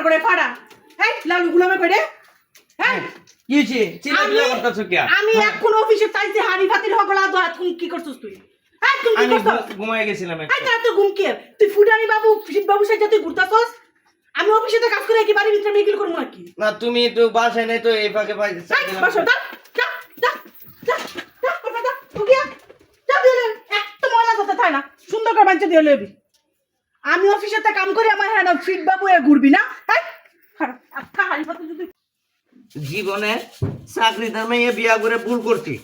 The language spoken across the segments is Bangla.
ফাড়ার করে ফাড়া। হ্যাঁ লালু গুলামে করে। হ্যাঁ কি হয়েছে? চিল্লা চিল্লা করতেছো কি আমি এখন অফিসে চাইছি হাড়ি ফাতির হগলা দো তুই কি করছিস তুই? হ্যাঁ তুই কি আমি করছিস? ঘুমায় গেছিলাম একটু। হ্যাঁ তোর ঘুম কি? তুই ফুটানি বাবু শীত বাবু সাথে তুই ঘুরতাছস আমি অফিসে তো কাজ করে কি বাড়ির ভিতরে মিকিল করব আর কি না তুমি তো বাসায় নাই তো এই ফাঁকে ফাঁকে চা এই, খেলাম। বসো, দা, দা, দা, দা, দা, কথা দা, ঢুকিয়া, দা, দিয়ে দে। একটা ময়লা করতে থাকে না সুন্দর করে বাঞ্চা দিয়ে লবি আমি অফিসেতে কাম করি আমার হ্যাঁ ফিট বাবু এ ঘুরবি না? হ্যাঁ পাতে জীবনে চাকরিদার মেয়ে বিয়া করে ভুল করছি।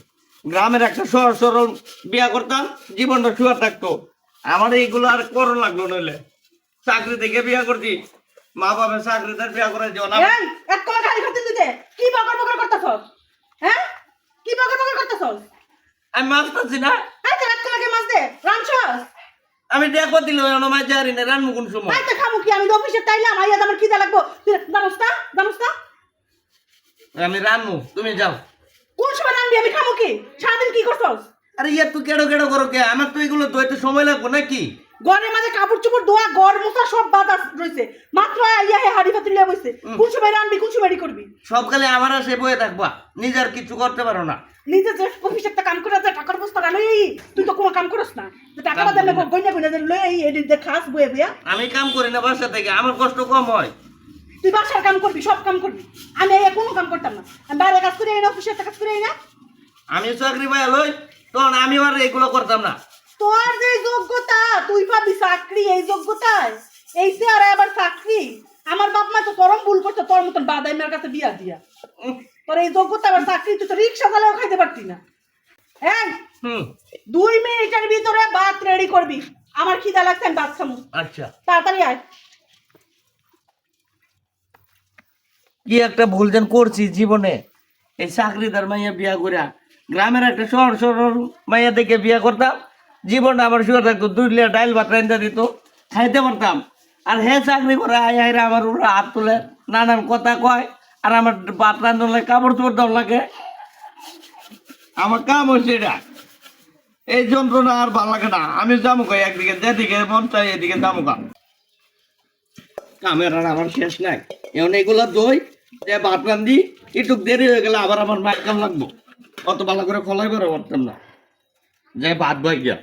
গ্রামের একটা সহজ সরল বিয়া করতাম জীবনটা শুয়া থাকতো। আমার এইগুলো আর করো লাগল নইলে। চাকরি থেকে বিয়া করছি। মা বাবা চাকরিদার বিয়া করে দিও না। এক কলা গাড়ি খাতে দিতে। কি বকর বকর করতেছস? হ্যাঁ? কি বকর বকর করতেছস? আমি মাছ পাচ্ছি না। তো এক কলাকে মাছ দে। আমি দেখো দিল আমার জারি না রান কোন সময়? এই তো খামু কি? আমি তো অফিসে তাইলাম আইয়া আমার দা লাগবো? জানোস্তা জানোস্তা আমি রান্নু তুমি যাও। কোন সময় রান্দি আমি খামু কি? সারাদিন কি করছস? আরে ইয়া তুই কেডো কেডো করো কে? আমার তো এগুলো দইতে সময় লাগবো নাকি? ঘরের মাঝে কাপড় চোপড় ধোয়া গড় মোছা সব বাদ রয়েছে। মাত্র আইয়া হে হাড়ি পাতি লিয়া বইছে কোন সময় রান্দি কোন সময় করবি। সবকালে আমার আসে বয়ে থাকবা। নিজের কিছু করতে পারো না। নিজে যে অফিসে একটা কাম করে টাকার বস্তা তুই তো কোনো কাম করস না। যে টাকা বাদে আমি গইনা গইনা যে লই এই দিয়ে খাস বয়ে বইয়া। আমি কাম করি না বাসা থেকে আমার কষ্ট কম হয়। তুই বাসার কাম করবি সব কাম করবি। আমি এই কোনো কাম করতাম না। আমি বাইরে কাজ করে না অফিসে কাজ করে না। আমি চাকরি পাই লই তখন আমি আর এগুলো করতাম না। তোর যে যোগ্যতা তুই পাবি চাকরি এই যোগ্যতায়? এই সে আর আবার চাকরি? আমার বাপ মা তো চরম ভুল করছে তোর মতন বাদাইমের কাছে বিয়া দিয়া। তোর এই যোগ্যতা আবার চাকরি তুই তো রিক্সা চালাও খাইতে পারতি না। হ্যাঁ হুম। দুই মিনিটের ভিতরে ভাত রেডি করবি। আমার খিদা লাগছে আমি ভাত খামু। আচ্ছা। তাড়াতাড়ি আয়। কি একটা ভুল যেন করছি জীবনে? এই চাকরিদার মাইয়া বিয়া করিয়া গ্রামের একটা শহর শহর মাইয়া দেখে বিয়া করতাম জীবনটা আমার শুয়ে থাকতো, দুই লিটার ডাইল ভাত রান্দা দিত, খাইতে পারতাম। আর হে চাকরি করে আই আইরা আমার উপরে হাত তুলে নানান কথা কয়, আর আমার ভাত রান্ধন লাগে কাপড় চোপড় দাম লাগে। আমার কাম হচ্ছে এটা। এই যন্ত্রণা আর ভালো লাগে না। আমি কই একদিকে, যেদিকে মন চাই এদিকে যাব কা কামের আর আমার শেষ নাই। এখন এগুলা দই, যে ভাত রান্ধি একটু দেরি হয়ে গেলে আবার আমার মায়ের কাম লাগবো। অত ভালো করে ফলাই করে পারতাম না। যে ভাত বই গিয়া